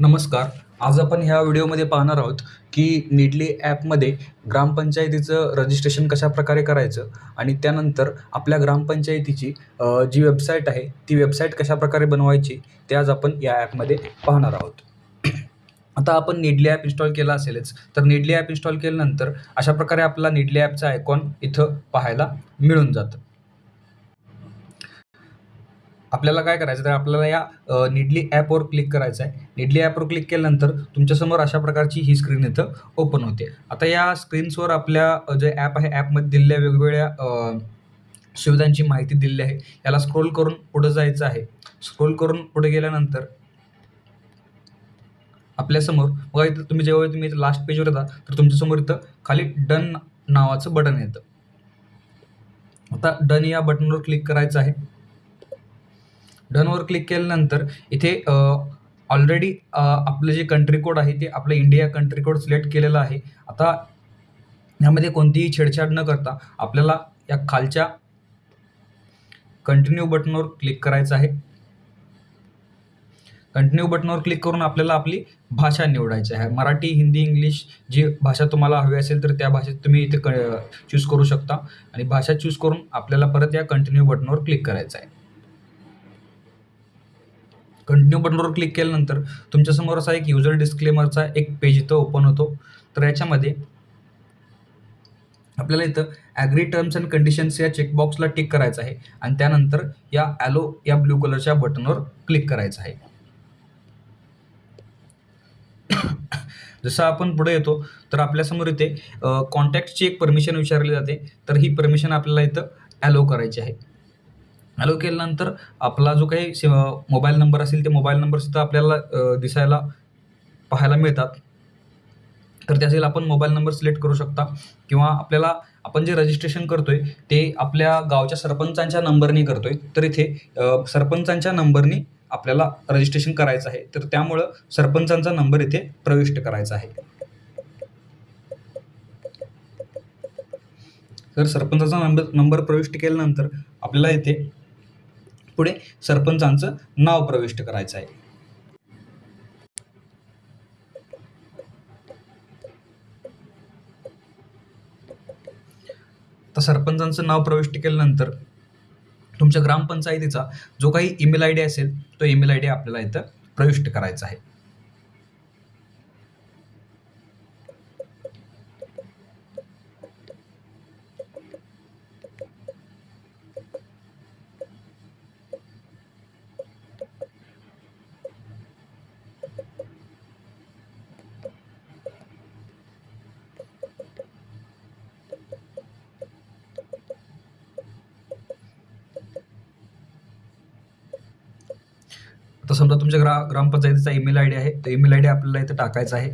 नमस्कार. आज आपण ह्या व्हिडिओमध्ये पाहणार आहोत की निडली ॲपमध्ये ग्रामपंचायतीचं रजिस्ट्रेशन कशाप्रकारे करायचं आणि त्यानंतर आपल्या ग्रामपंचायतीची जी वेबसाईट आहे ती वेबसाईट कशाप्रकारे बनवायची ते आज आपण या ॲपमध्ये पाहणार आहोत. आता आपण निडली ॲप इन्स्टॉल केला असेलच तर निडली ॲप इन्स्टॉल केल्यानंतर अशा प्रकारे आपला निडली ॲपचा आयकॉन इथं पाहायला मिळून जातं. आपल्याला काय करायचं तर आपल्याला या निडली ॲपवर क्लिक करायचं आहे. निडली ॲपवर क्लिक केल्यानंतर तुमच्यासमोर अशा प्रकारची ही स्क्रीन इथं ओपन होते. आता या स्क्रीन्सवर आपल्या जे ॲप आहे ॲपमध्ये दिलेल्या वेगवेगळ्या सुविधांची माहिती दिलेली आहे. याला स्क्रोल करून पुढं जायचं आहे. स्क्रोल करून पुढे गेल्यानंतर आपल्यासमोर बघा इथं तुम्ही जेव्हा तुम्ही इथं लास्ट पेजवर येता तर तुमच्यासमोर इथं खाली डन नावाचं बटन येतं. आता डन या बटनवर क्लिक करायचं आहे. डनवर क्लिक केल्यानंतर इथे ऑलरेडी आपलं जे कंट्री कोड आहे ते आपलं इंडिया कंट्री कोड सिलेक्ट केलेलं आहे. आता ह्यामध्ये कोणतीही छेडछाड न करता आपल्याला या खालच्या कंटिन्यू बटनवर क्लिक करायचं आहे. कंटिन्यू बटनवर क्लिक करून आपल्याला आपली भाषा निवडायची आहे. मराठी हिंदी इंग्लिश जी भाषा तुम्हाला हवी असेल तर त्या भाषेत तुम्ही इथे क चूज करू शकता. आणि भाषा चूज करून आपल्याला परत या कंटिन्यू बटनवर क्लिक करायचं आहे. कंटिन्यू बटनवर क्लिक केल्यानंतर तुमच्यासमोर असा एक युजर डिस्क्लेमरचा एक पेज इथं ओपन होतो. तर याच्यामध्ये आपल्याला इथं ॲग्री टर्म्स अँड कंडिशन्स या चेकबॉक्सला टिक करायचं आहे. आणि त्यानंतर या ॲलो या ब्ल्यू कलरच्या बटनवर क्लिक करायचं आहे. जसं आपण पुढे येतो तर आपल्यासमोर इथे कॉन्टॅक्टची एक परमिशन विचारली जाते. तर ही परमिशन आपल्याला इथं ॲलो करायची आहे. अलो केल्यानंतर आपला जो काही से मोबाईल नंबर असेल ते मोबाईल नंबर सुद्धा आपल्याला दिसायला पाहायला मिळतात. तर त्यासाठी आपण मोबाईल नंबर सिलेक्ट करू शकता. किंवा आपल्याला आपण जे रजिस्ट्रेशन करतोय ते आपल्या गावच्या सरपंचांच्या नंबरनी करतोय. तर इथे सरपंचांच्या नंबरनी आपल्याला रजिस्ट्रेशन करायचं आहे. तर त्यामुळं सरपंचांचा नंबर इथे प्रविष्ट करायचा आहे. तर सरपंचाचा नंबर नंबर प्रविष्ट केल्यानंतर आपल्याला इथे पुढे सरपंचांचं नाव प्रविष्ट करायचं आहे. तर सरपंचांचं नाव प्रविष्ट केल्यानंतर तुमच्या ग्रामपंचायतीचा जो काही ईमेल आय डी असेल तो ईमेल आय डी आपल्याला इथं प्रविष्ट करायचा आहे. आता समजा तुमच्या ग्रा ग्रामपंचायतीचा ईमेल आय डी आहे. तो ईमेल आय डी आपल्याला इथं टाकायचा आहे.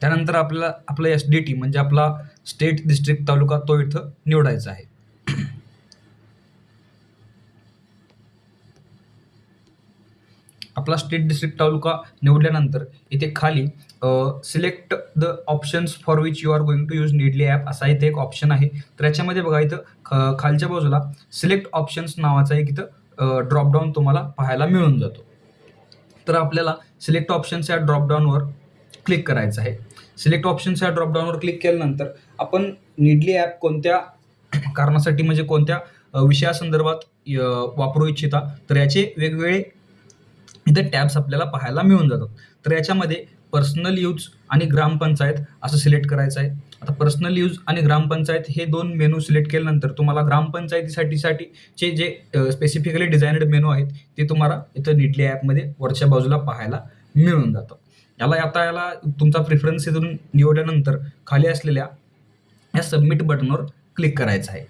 त्यानंतर आपल्याला आपला एस डी टी म्हणजे आपला स्टेट डिस्ट्रिक्ट तालुका तो इथं निवडायचा आहे. आपला स्टेट डिस्ट्रिक्ट तालुका निवडल्यानंतर इथे खाली select the options for which you are going to use needy app असा इथे एक ऑप्शन आहे. तर याच्यामध्ये बघा इथं ख- खालच्या बाजूला सिलेक्ट ऑप्शन्स नावाचा एक इथं ड्रॉपडाऊन तुम्हाला पाहायला मिळून जातो. तर आपल्याला सिलेक्ट ऑप्शन्स या ड्रॉपडाऊनवर क्लिक करायचं आहे. सिलेक्ट ऑप्शन्स या ड्रॉपडाऊनवर क्लिक केल्यानंतर आपण निडली ॲप कोणत्या कारणासाठी म्हणजे कोणत्या विषयासंदर्भात य- वापरू इच्छिता तर याचे वेगवेगळे इथे टॅब्स आपल्याला पाहायला मिळून जातात. तर याच्यामध्ये पर्सनल यूज आणि ग्रामपंचायत असं सिलेक्ट करायचं आहे. आता पर्सनल यूज आणि ग्रामपंचायत हे दोन मेनू सिलेक्ट केल्यानंतर तुम्हाला ग्रामपंचायतीसाठीसाठीचे जे स्पेसिफिकली डिझायनड मेनू आहेत ते तुम्हाला इथं निडली ॲपमध्ये वरच्या बाजूला पाहायला मिळून जातं. याला आता याला तुमचा प्रिफरन्स इथून निवडल्यानंतर खाली असलेल्या या सबमिट बटनवर क्लिक करायचं आहे.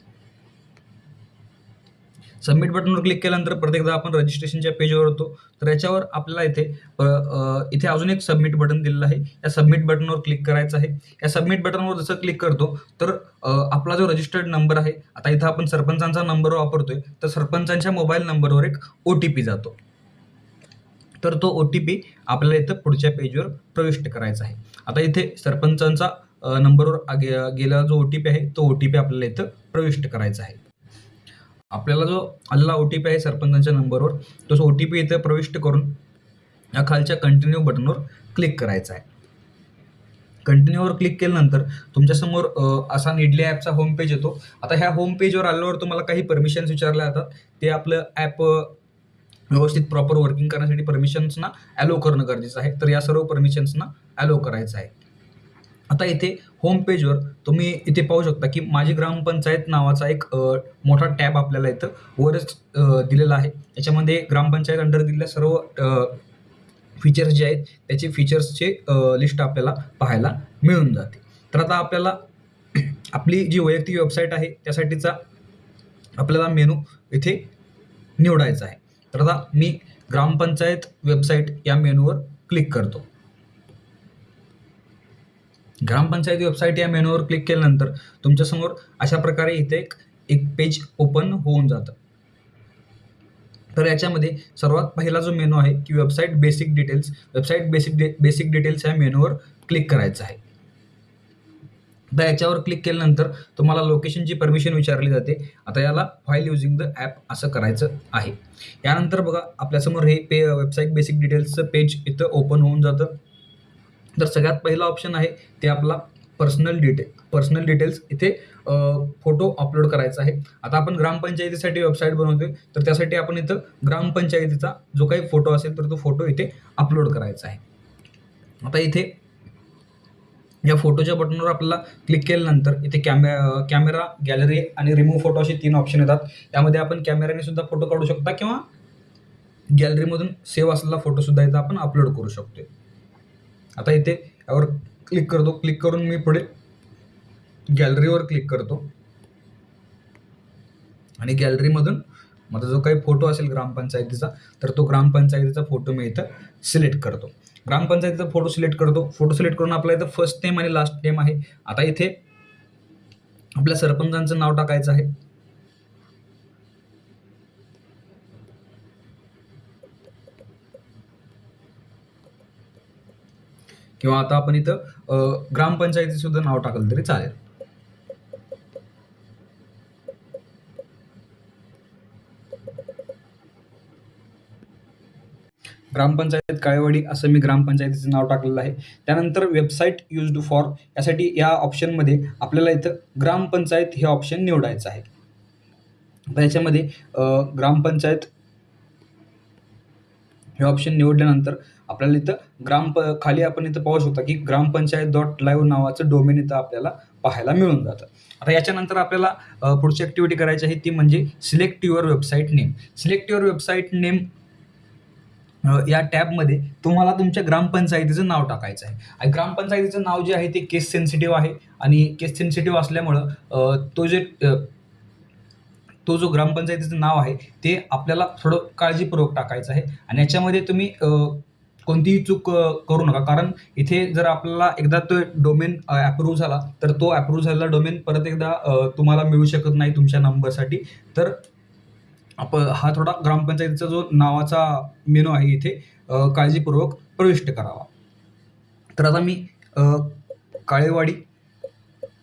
सबमिट बटनवर क्लिक केल्यानंतर प्रत्येकदा आपण रजिस्ट्रेशनच्या पेजवर होतो. तर याच्यावर आपल्याला इथे इथे अजून एक सबमिट बटन दिलेलं आहे. या सबमिट बटनवर क्लिक करायचं आहे. या सबमिट बटनवर जसं क्लिक करतो तर आपला जो रजिस्टर्ड नंबर आहे आता इथं आपण सरपंचांचा नंबर वापरतोय तर सरपंचांच्या मोबाईल नंबरवर एक ओ टी पी जातो. तर तो ओ टी पी आपल्याला इथं पुढच्या पेजवर प्रविष्ट करायचा आहे. आता इथे सरपंचांचा नंबरवर गे गेलेला जो ओ टी पी आहे तो ओ टी पी आपल्याला इथं प्रविष्ट करायचा आहे. आपल्याला जो आलेला ओ टी पी आहे सरपंचांच्या नंबरवर तो ओ टी पी इथे प्रविष्ट करून या खालच्या कंटिन्यू बटनवर क्लिक करायचं आहे. कंटिन्यूवर क्लिक केल्यानंतर तुमच्यासमोर असा निडली ॲपचा होम पेज येतो. आता ह्या होम पेजवर आल्यावर तुम्हाला काही परमिशन्स विचारल्या जातात. ते आपलं ॲप व्यवस्थित प्रॉपर वर्किंग करण्यासाठी परमिशन्सना ॲलो करणं गरजेचं आहे. तर या सर्व परमिशन्सना ॲलो करायचं आहे. आता इथे होम पेजवर तुम्ही इथे पाहू शकता की माझी ग्रामपंचायत नावाचा एक मोठा टॅब आपल्याला इथं वरच दिलेला आहे. याच्यामध्ये ग्रामपंचायत अंडर दिलेल्या सर्व फीचर्स जे आहेत त्याचे फीचर्सचे लिस्ट आपल्याला पाहायला मिळून जाते. तर आता आपल्याला आपली जी वैयक्तिक वेबसाईट आहे त्यासाठीचा आपल्याला मेनू इथे निवडायचा आहे. तर आता मी ग्रामपंचायत वेबसाईट या मेनूवर क्लिक करतो. ग्रामपंचायती वेबसाईट या मेनूवर क्लिक केल्यानंतर तुमच्यासमोर अशा प्रकारे इथे एक एक पेज ओपन होऊन जातं. तर याच्यामध्ये सर्वात पहिला जो मेनू आहे की website basic details website basic day basic details या मेनूवर क्लिक करायचं आहे. तर याच्यावर क्लिक केल्यानंतर तुम्हाला लोकेशनची परमिशन विचारली जाते. आता याला फाईल युझिंग द ॲप असं करायचं आहे. यानंतर बघा आपल्यासमोर हे पे वेबसाईट बेसिक डिटेल्सचं पेज इथं ओपन होऊन जातं. तर सगळ्यात पहिला ऑप्शन आहे ते आपला पर्सनल डिटेल पर्सनल डिटेल्स इथे फोटो अपलोड करायचा आहे. आता आपण ग्रामपंचायतीसाठी वेबसाईट बनवतोय. तर त्यासाठी आपण इथं ग्रामपंचायतीचा जो काही फोटो असेल तर तो फोटो इथे अपलोड करायचा आहे. आता इथे या फोटोच्या बटनवर आपल्याला क्लिक केल्यानंतर इथे कॅमे कॅमेरा गॅलरी आणि रिमूव्ह फोटो असे तीन ऑप्शन येतात. त्यामध्ये आपण कॅमेऱ्याने सुद्धा फोटो काढू शकता किंवा गॅलरीमधून सेव्ह असलेला फोटोसुद्धा इथं आपण अपलोड करू शकतो आता इथे यावर क्लिक करतो. क्लिक करून मी पुढे गॅलरीवर क्लिक करतो. आणि गॅलरीमधून माझा जो काही फोटो असेल ग्रामपंचायतीचा तर तो ग्रामपंचायतीचा फोटो मी इथं सिलेक्ट करतो. ग्रामपंचायतीचा फोटो सिलेक्ट करतो. फोटो सिलेक्ट करून आपला इथं फर्स्ट नेम आणि लास्ट नेम आहे. आता इथे आपल्या सरपंचांचं नाव टाकायचं आहे. किंवा आता आपण इथं ग्रामपंचायती सुद्धा नाव टाकलं तरी चालेल. ग्रामपंचायत काळेवाडी असं मी ग्रामपंचायतीचं नाव टाकलेलं आहे. त्यानंतर वेबसाईट युज्ड फॉर यासाठी या ऑप्शनमध्ये आपल्याला इथं ग्रामपंचायत हे ऑप्शन निवडायचं आहे. त्याच्यामध्ये याच्यामध्ये ग्रामपंचायत हे ऑप्शन निवडल्यानंतर आपल्याला इथं ग्राम प खाली आपण इथं पाहू शकता की ग्रामपंचायत डॉट लाईव्ह नावाचं डोमेन इथं आपल्याला पाहायला मिळून जातं. आता याच्यानंतर आपल्याला पुढची ॲक्टिव्हिटी करायची आहे ती म्हणजे select your website name select your website name या टॅबमध्ये तुम्हाला तुमच्या ग्रामपंचायतीचं नाव टाकायचं आहे. आणि ग्रामपंचायतीचं नाव जे आहे ते केस सेन्सिटिव्ह आहे. आणि केस सेन्सिटिव्ह असल्यामुळं तो जे तो जो ग्रामपंचायतीचं नाव आहे ते आपल्याला थोडं काळजीपूर्वक टाकायचं आहे. आणि याच्यामध्ये तुम्ही कोणतीही चूक करू नका. कारण इथे जर आपल्याला एकदा तो डोमेन अप्रूव्ह झाला तर तो अप्रूव्ह झालेला डोमेन परत एकदा तुम्हाला मिळू शकत नाही तुमच्या नंबरसाठी. तर आप हा थोडा ग्रामपंचायतीचा जो नावाचा मेनू आहे इथे काळजीपूर्वक प्रविष्ट करावा. तर आता मी काळेवाडी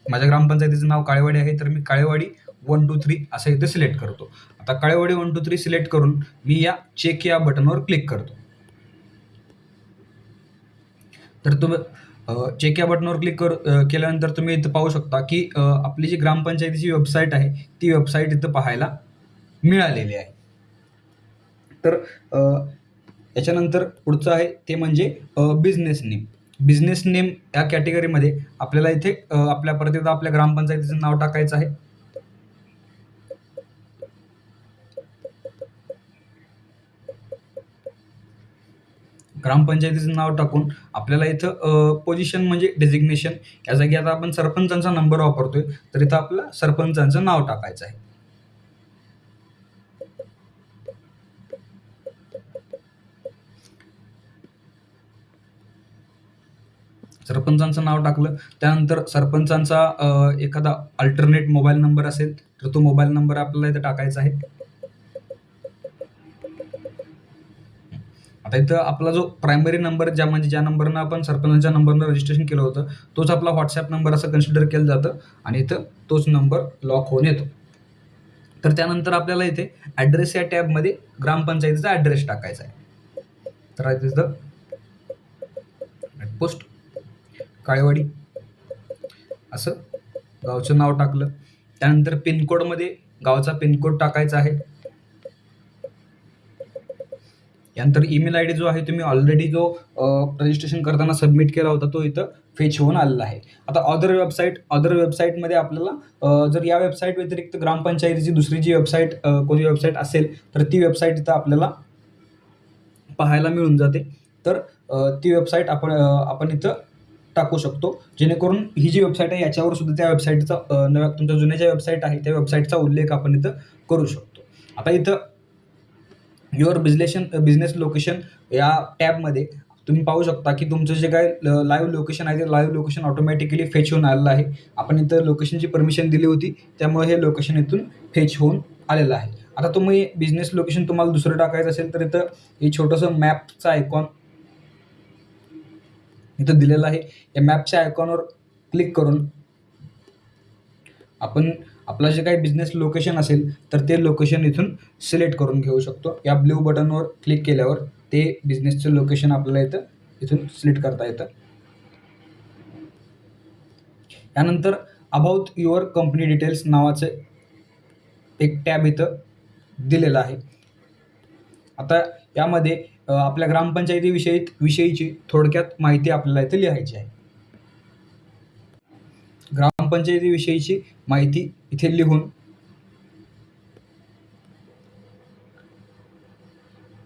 माझ्या ग्रामपंचायतीचं नाव काळेवाडी आहे तर मी काळेवाडी वन टू थ्री असं इथे सिलेक्ट करतो. आता Kalewadi one two three select करून मी या चेक या बटनवर क्लिक करतो. तर तुम्ही चेक या बटनवर क्लिक कर केल्यानंतर तुम्ही इथं पाहू शकता की आपली जी ग्रामपंचायतीची वेबसाईट आहे ती वेबसाईट इथं पाहायला मिळालेली आहे. तर याच्यानंतर पुढचं आहे ते म्हणजे बिझनेस नेम बिझनेस नेम या कॅटेगरीमध्ये आपल्याला इथे आपल्या परत एकदा आपल्या ग्रामपंचायतीचं नाव टाकायचं आहे. ग्रामपंचायतीचं नाव टाकून आपल्याला इथं पोझिशन म्हणजे डेजिग्नेशन या जागी आता आपण सरपंचांचा नंबर वापरतोय. तर इथं आपलं सरपंचांचं नाव टाकायचं आहे. सरपंचांचं नाव टाकलं. त्यानंतर सरपंचांचा एखादा अल्टरनेट मोबाईल नंबर असेल तर तो मोबाईल नंबर आपल्याला इथं टाकायचा आहे. आता इथं आपला जो प्रायमरी नंबर ज्या म्हणजे ज्या नंबरनं आपण सरपंचाच्या नंबरनं रजिस्ट्रेशन केलं होतं तोच आपला व्हॉट्सॲप नंबर असं कन्सिडर केलं जातं आणि इथं तोच नंबर लॉक होऊन येतो. तर त्यानंतर आपल्याला इथे ॲड्रेस या टॅबमध्ये ग्रामपंचायतीचा ॲड्रेस टाकायचा आहे. तर तिथं पोस्ट काळेवाडी असं गावचं नाव टाकलं. त्यानंतर पिनकोडमध्ये गावचा पिनकोड टाकायचा आहे. यानंतर ईमेल आय डी जो आहे तुम्ही ऑलरेडी जो रजिस्ट्रेशन करताना सबमिट केला होता तो इथं फेच होऊन आलेला आहे. आता अदर वेबसाईट अदर वेबसाईटमध्ये आपल्याला जर या वेबसाईट व्यतिरिक्त ग्रामपंचायतीची दुसरी जी वेबसाईट कोणी कोणती वेबसाईट असेल तर ती वेबसाईट इथं आपल्याला पाहायला मिळून जाते. तर ती वेबसाईट आपण आपण इथं टाकू शकतो. जेणेकरून ही जी वेबसाईट आहे याच्यावर सुद्धा त्या वेबसाईटचा नव्या तुमच्या जुन्या ज्या वेबसाईट आहे त्या वेबसाईटचा उल्लेख आपण इथं करू शकतो. आता इथं युअर बिझनेशन बिझनेस लोकेशन या टॅबमध्ये तुम्ही पाहू शकता की तुमचं जे काय लाईव्ह लोकेशन आहे ते लाईव्ह लोकेशन ऑटोमॅटिकली फेच होऊन आलेलं आहे. आपण इथं लोकेशनची परमिशन दिली होती त्यामुळे हे लोकेशन इथून फेच होऊन आलेलं आहे. आता तुम्ही बिझनेस लोकेशन तुम्हाला दुसरं टाकायचं असेल तर इथं हे छोटंसं मॅपचं आयकॉन इथं दिलेलं आहे. या मॅपच्या आयकॉनवर क्लिक करून आपण आपलं जे काही बिझनेस लोकेशन असेल तर ते लोकेशन इथून सिलेक्ट करून घेऊ शकतो. या ब्ल्यू बटनवर क्लिक केल्यावर ते बिझनेसचं लोकेशन आपल्याला इथं इथून सिलेक्ट करता येतं. यानंतर अबाउट युअर कंपनी डिटेल्स नावाचं एक टॅब इथं दिलेलं आहे. आता यामध्ये आपल्या ग्रामपंचायतीविषयी विषयीची थोडक्यात माहिती आपल्याला इथे लिहायची आहे. ग्रामपंचायतीविषयीची माहिती इथे लिहून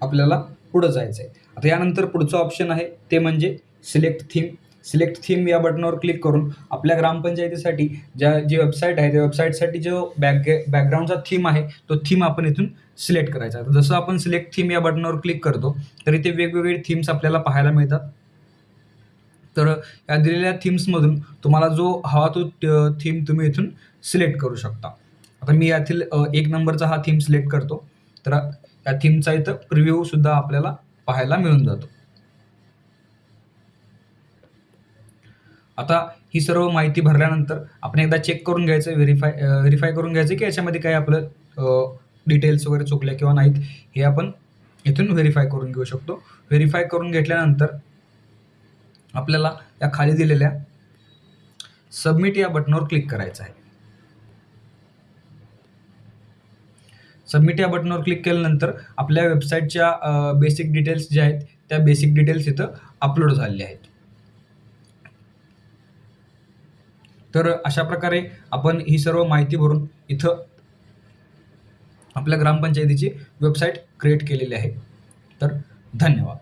आपल्याला पुढं जायचं आहे आता यानंतर पुढचं ऑप्शन आहे ते म्हणजे सिलेक्ट थीम सिलेक्ट थीम या बटनावर क्लिक करून आपल्या ग्रामपंचायतीसाठी ज्या जी वेबसाईट आहे त्या वेबसाईटसाठी जो बॅक बॅकग्राऊंडचा थीम आहे तो थीम आपण इथून सिलेक्ट करायचा. जसं आपण सिलेक्ट थीम या बटनावर क्लिक करतो तर इथे वेगवेगळे थीम्स आपल्याला पाहायला मिळतात. तर या दिलेल्या थीम्समधून तुम्हाला जो हवा तो थीम तुम्ही इथून सिलेक्ट करू शकता. आता मी यातील एक नंबरचा हा थीम सिलेक्ट करतो. तर या थीमचा इथं प्रिव्ह्यूसुद्धा आपल्याला पाहायला मिळून जातो. आता ही सर्व माहिती भरल्यानंतर आपण एकदा चेक करून घ्यायचं व्हेरीफाय व्हेरीफाय करून घ्यायचं की याच्यामध्ये काही आपलं डिटेल्स वगैरे चुकल्या किंवा नाहीत हे आपण इथून व्हेरीफाय करून घेऊ शकतो. व्हेरीफाय करून घेतल्यानंतर आपल्याला या खाली दिलेल्या सबमिट या बटनावर क्लिक करायचं आहे. सबमिट या बटनावर क्लिक केल्यानंतर आपल्या वेबसाईटच्या बेसिक डिटेल्स ज्या आहेत त्या बेसिक डिटेल्स इथं अपलोड झालेल्या आहेत. तर अशा प्रकारे आपण ही सर्व माहिती भरून इथं आपल्या ग्रामपंचायतीची वेबसाईट क्रिएट केलेली आहे. तर धन्यवाद.